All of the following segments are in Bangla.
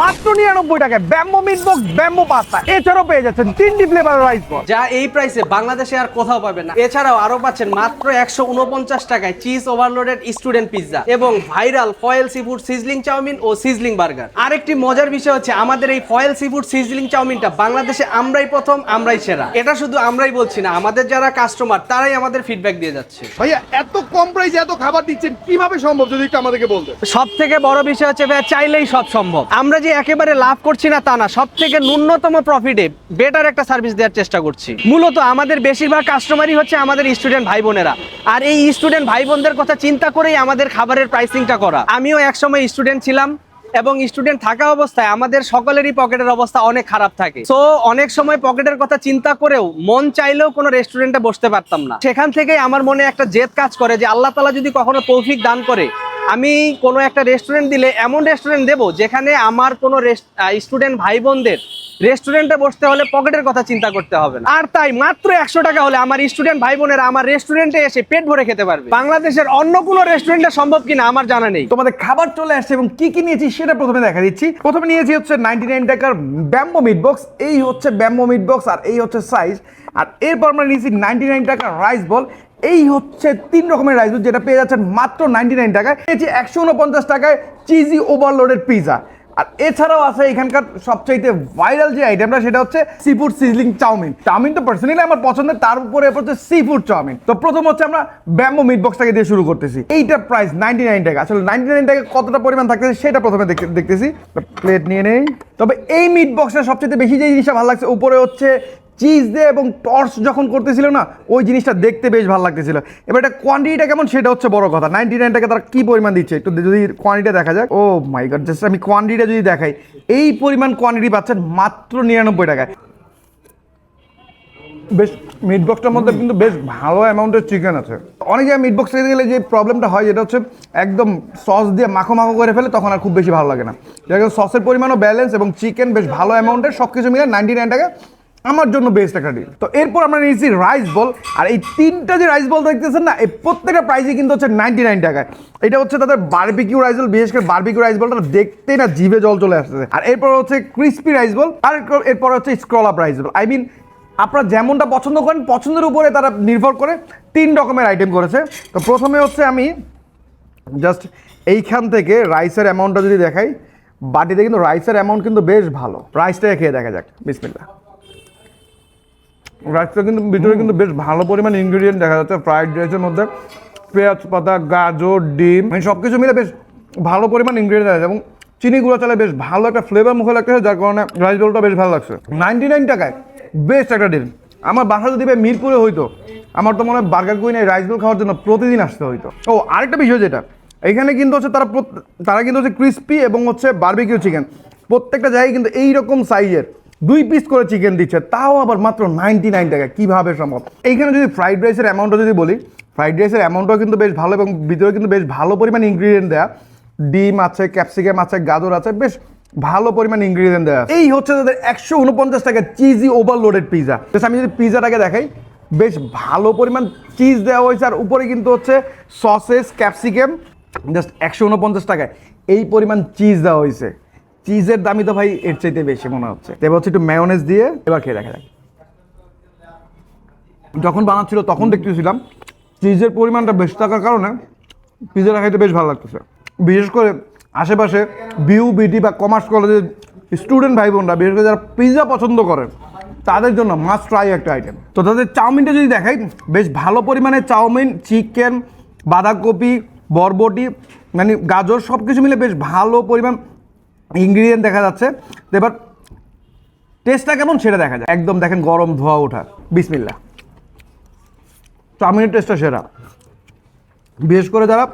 মাত্র নিরানব্বই টাকায় bamboo meat box bamboo pasta. এছাড়াও পেয়ে যাচ্ছেন তিনটি ফ্লেভার রাইস বল যা এই প্রাইসে বাংলাদেশে আর কোথাও পাবেন না। এছাড়াও আরও পাচ্ছেন মাত্র একশো উনপঞ্চাশ টাকায় চিজ ওভারলোডেড স্টুডেন্ট পিৎজা এবং viral foil seafood sizzling chowmein ও সিজলিং বার্গার আরেকটি মজার বিষয় হচ্ছে আমাদের এই ফয়েল সিফুড সিজলিং চাউমিনটা বাংলাদেশে আমরাই প্রথম আমরাই সেরা। এটা শুধু আমরাই বলছি না আমাদের যারা কাস্টমার তারাই আমাদের ফিডব্যাক দিয়ে যাচ্ছে। ভাইয়া এত কম প্রাইসে এত খাবার দিচ্ছেন কীভাবে সম্ভব যদি একটু আমাদেরকে বলতে সব থেকে বড় বিষয় হচ্ছে ভাইয়া চাইলেই সব সম্ভব। আমরা যে একেবারে লাভ করছি না তা না সব থেকে ন্যূনতম প্রফিটে বেটার একটা সার্ভিস দেওয়ার চেষ্টা করছি। মূলত আমাদের বেশিরভাগ কাস্টমারই হচ্ছে আমাদের স্টুডেন্ট ভাই বোনেরা। আর এই স্টুডেন্ট ভাই বোনদের কথা চিন্তা করেই আমাদের খাবারের প্রাইসিংটা করা। আমিও একসময় স্টুডেন্ট ছিলাম এবং স্টুডেন্ট থাকা অবস্থায় আমাদের সকলেরই পকেটের অবস্থা অনেক খারাপ থাকে। সো অনেক সময় পকেটের কথা চিন্তা করেও মন চাইলেও কোনো রেস্টুরেন্টে বসতে পারতাম না। সেখান থেকেই আমার মনে একটা জেদ কাজ করে যে আল্লাহ তালা যদি কখনো তৌফিক দান করে আমি কোনো একটা রেস্টুরেন্ট দিলে এমন রেস্টুরেন্ট দেবো যেখানে আমার কোনো স্টুডেন্ট ভাই বোনদের রেস্টুরেন্টে বসতে হলে পকেটের কথা চিন্তা করতে হবে না। আর তাই মাত্র একশো টাকা হলে আমার স্টুডেন্ট ভাই বোনেরা আমার রেস্টুরেন্টে এসে পেট ভরে খেতে পারবে। বাংলাদেশের অন্য কোনো রেস্টুরেন্টে সম্ভব কিনা আমার জানা নেই। তোমাদের খাবার চলে আসছে এবং কি কি নিয়েছি সেটা প্রথমে দেখা দিচ্ছি। প্রথমে নিয়েছি হচ্ছে নাইনটি নাইন টাকার ব্যাম্বো মিট বক্স এই হচ্ছে ব্যাম্বো মিট বক্স আর এই হচ্ছে সাইজ আর এরপর আমরা নিয়েছি নাইনটি নাইন টাকার রাইস বল এই হচ্ছে তিন রকমের রাইস যেটা পেয়ে যাচ্ছেন মাত্র নাইনটি নাইন টাকায় নিয়েছি একশো উনপঞ্চাশ টাকায় চিজি ওভারলোডেড পিজা আর এছাড়াও আছে এখানকার সবচাইতে ভাইরাল যে আইটেমটা সেটা হচ্ছে seafood sizzling chowmein. Chowmein তো পার্সোনালি আমার পছন্দের, তার উপরে হচ্ছে সি ফুড চাউমিন। তো প্রথম হচ্ছে আমরা ব্যাম্বো মিট বক্সটাকে দিয়ে শুরু করতেছি। এইটার প্রাইস নাইনটি নাইন টাকা। আসলে নাইনটি নাইন টাকা কতটা পরিমাণ থাকতেছে সেটা প্রথমে দেখতেছি। প্লেট নিয়ে নেই। তবে এই মিট বক্সটা সবচেয়ে বেশি যে জিনিসটা ভালো লাগছে, উপরে হচ্ছে চিজ দিয়ে এবং টর্চ যখন করতেছিল না, ওই জিনিসটা দেখতে বেশ ভালো লাগতেছিল। এবার এটা কোয়ান্টিটিটা কেমন সেটা হচ্ছে বড় কথা। নাইনটি নাইনটাকে তারা কী পরিমাণ দিচ্ছে? একটু যদি কোয়ান্টিটি দেখা যাক। ও মাই গড জাস্ট আমি কোয়ান্টিটিটা যদি দেখাই, এই পরিমাণ কোয়ান্টিটি পাচ্ছেন মাত্র নিরানব্বই টাকায়। বেশ মিট বক্সটার মধ্যে কিন্তু বেশ ভালো অ্যামাউন্টের চিকেন আছে। অনেক জায়গায় মিট বক্স গেলে যে প্রবলেমটা হয়, যেটা হচ্ছে একদম সস দিয়ে মাখো মাখো করে ফেলে, তখন আর খুব বেশি ভালো লাগে না। যেটা সসের পরিমাণও ব্যালেন্স এবং চিকেন বেশ ভালো অ্যামাউন্টের সব কিছু মিলে নাইনটি নাইন টাকা আমার জন্য বেস্ট একটা ডিল তো এরপর আমরা নিয়েছি রাইস বল আর এই তিনটা যে রাইস বল দেখতেছেন না, এই প্রত্যেকটা প্রাইসই কিন্তু হচ্ছে নাইনটি নাইন টাকায়। এটা হচ্ছে তাদের বারবিকিউ রাইস বল বিশেষ করে বারবিকিউ রাইস বলটা দেখতেই না জিভে জল চলে আসতেছে। আর এরপর হচ্ছে ক্রিস্পি রাইস বল আর এরপর হচ্ছে scroll up rice ball I mean আপনারা যেমনটা পছন্দ করেন, পছন্দের উপরে তারা নির্ভর করে তিন রকমের আইটেম করেছে। তো প্রথমে হচ্ছে আমি জাস্ট এইখান থেকে রাইসের অ্যামাউন্টটা যদি দেখাই, বাটিতে কিন্তু রাইসের অ্যামাউন্ট কিন্তু বেশ ভালো। রাইসটাকে খেয়ে দেখা যাক। বিসমিল্লা রাইসটা কিন্তু ভিতরে কিন্তু বেশ ভালো পরিমাণ ইনগ্রিডিয়েন্ট দেখা যাচ্ছে ফ্রাইড রাইসের মধ্যে, পেঁয়াজ পাতা, গাজর, ডিম মানে সব কিছু মিলে বেশ ভালো পরিমাণ ইনগ্রিডিয়েন্ট যাচ্ছে এবং চিনি গুঁড়ো চালে বেশ ভালো একটা ফ্লেভার মুখে লাগতেছে, যার কারণে রাইস রোলটা বেশ ভালো লাগছে। নাইনটি নাইন টাকায় বেস্ট একটা ডিল আমার বাসা যদি মিরপুরে হইতো, আমার তো মনে হয় বার্গার কুইন এই রাইস রোল খাওয়ার জন্য প্রতিদিন আসতে হইতো। ও, আরেকটা বিষয় যেটা, এখানে কিন্তু হচ্ছে তারা তারা কিন্তু হচ্ছে ক্রিস্পি এবং হচ্ছে বারবিকিউ চিকেন প্রত্যেকটা জায়গায় কিন্তু এইরকম সাইজের দুই পিস করে চিকেন দিচ্ছে, তাও আবার মাত্র নাইনটি নাইন টাকা। কীভাবে সম্ভব? এইখানে যদি ফ্রাইড রাইসের অ্যামাউন্টটা যদি বলি ফ্রাইড রাইসের অ্যামাউন্টটাও কিন্তু বেশ ভালো এবং ভিতরে কিন্তু বেশ ভালো পরিমাণ ইনগ্রিডিয়েন্ট দেয়া। ডিম আছে ক্যাপসিকাম আছে, গাজর আছে, বেশ ভালো পরিমাণ ইনগ্রিডিয়েন্ট দেওয়া এই হচ্ছে তাদের একশো উনপঞ্চাশ টাকা চিজি ওভারলোডেড পিজা বেশ, আমি যদি পিজাটাকে দেখাই, বেশ ভালো পরিমাণ চিজ দেওয়া হয়েছে, আর উপরে কিন্তু হচ্ছে সসেস ক্যাপসিকাম জাস্ট একশো উনপঞ্চাশ টাকায়। এই পরিমাণ চিজ দেওয়া হয়েছে। চিজের দামই তো ভাই এর চাইতে বেশি মনে হচ্ছে। এবার হচ্ছে একটু ম্যায়োনেজ দিয়ে এবার খেয়ে দেখা যাক। যখন বানাচ্ছিল তখন দেখতেছিলাম চিজের পরিমাণটা বেশি থাকার কারণে পিজাটা খাইতে বেশ ভালো লাগতেছে। বিশেষ করে আশেপাশে বিউ বিটি বা কমার্স কলেজের স্টুডেন্ট ভাই বোনরা বিশেষ করে যারা পিৎজা পছন্দ করেন তাদের জন্য মাস্ট ট্রাই একটা আইটেম তো তাদের চাউমিনটা যদি দেখাই, বেশ ভালো পরিমাণে চাউমিন চিকেন বাঁধাকপি, বরবটি মানে গাজর সব কিছু মিলে বেশ ভালো পরিমাণ ইনগ্রিডিয়েন্ট দেখা যাচ্ছে। তো এবার টেস্টটা কেমন সেটা দেখা যায় একদম দেখেন গরম ধোয়া ওঠা। বিসমিল্লা চাউমিনের টেস্টটা সেরা। বিশেষ করে যারা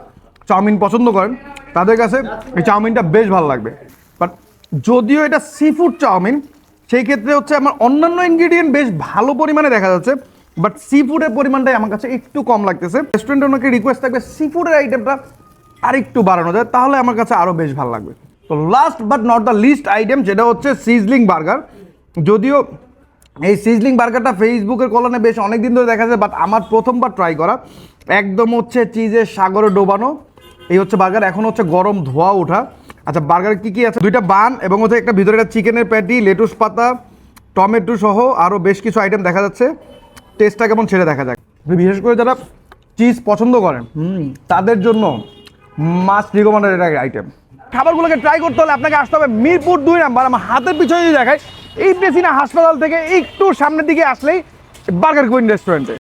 চাউমিন পছন্দ করেন, তাদের কাছে এই চাউমিনটা বেশ ভালো লাগবে। বাট যদিও এটা সি ফুড চাউমিন, সেই ক্ষেত্রে হচ্ছে আমার অন্যান্য ইনগ্রিডিয়েন্ট বেশ ভালো পরিমাণে দেখা যাচ্ছে। বাট সি ফুডের পরিমাণটাই আমার কাছে একটু কম লাগতেছে। রেস্টুরেন্টে ওনাকে রিকোয়েস্ট থাকবে সি ফুডের আইটেমটা আর একটু বাড়ানো যায়, তাহলে আমার কাছে আরও বেশ ভালো লাগবে। তো last but not the least item যেটা হচ্ছে সিজলিং বার্গার যদিও এই সিজলিং বার্গারটা ফেসবুকের কলনে বেশ অনেক দিন ধরে দেখা যায় বাট আমার প্রথমবার ট্রাই করা। একদম হচ্ছে চিজের সাগরে ডোবানো এই হচ্ছে বার্গার এখন হচ্ছে গরম ধোয়া ওঠা। আচ্ছা বার্গারে কী কী আছে? দুইটা বান এবং হচ্ছে একটা ভিতরে একটা চিকেনের প্যাটি লেটুস পাতা টমেটো সহ আরও বেশ কিছু আইটেম দেখা যাচ্ছে। টেস্টটা কেমন ছেড়ে দেখা যাক। বিশেষ করে যারা চিজ পছন্দ করেন তাদের জন্য মাস্ট এটা আইটেম খাবারগুলোকে ট্রাই করতে হলে আপনাকে আসতে হবে মিরপুর দুই নাম্বার। আমার হাতের পিছনে যদি দেখায় এই বেসিনা হাসপাতাল থেকে একটু সামনের দিকে আসলেই বার্গার কুইন রেস্টুরেন্টে